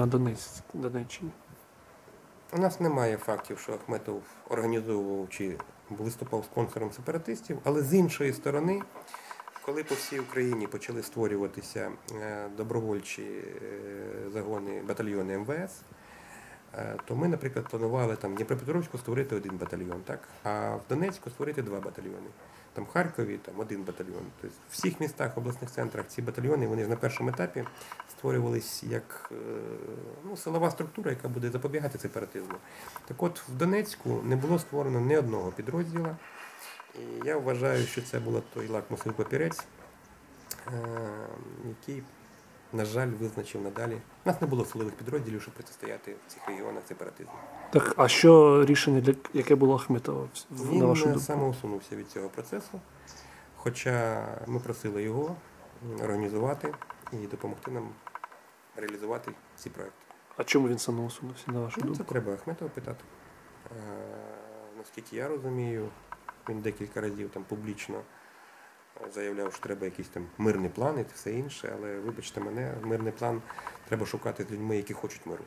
на Донець, Донеччині? У нас немає фактів, що Ахметов організовував чи виступав спонсором сепаратистів, але з іншої сторони, коли по всій Україні почали створюватися е, добровольчі е, загони, батальйони МВС, то ми, наприклад, планували там Дніпропетровську створити один батальйон, так? а в Донецьку створити два батальйони. Там в Харкові там один батальйон. Тобто в всіх містах, обласних центрах ці батальйони вони ж на першому етапі створювались як е, ну, силова структура, яка буде запобігати сепаратизму. Так от в Донецьку не було створено ні одного підрозділу. І я вважаю, що це був той лакмусовий папірець, е, який, на жаль, визначив надалі. У нас не було силових підрозділів, щоб протистояти в цих регіонах сепаратизму. Так, а що рішення, для, яке було Ахметова, на вашу Він думку? самоусунувся від цього процесу, хоча ми просили його організувати і допомогти нам реалізувати ці проекти. А чому він самоусунувся, на вашу Ну, це треба Ахметова питати. Е, наскільки я розумію, він декілька разів там публічно заявляв, що треба якийсь там мирний план і все інше, але вибачте мене, мирний план треба шукати з людьми, які хочуть миру.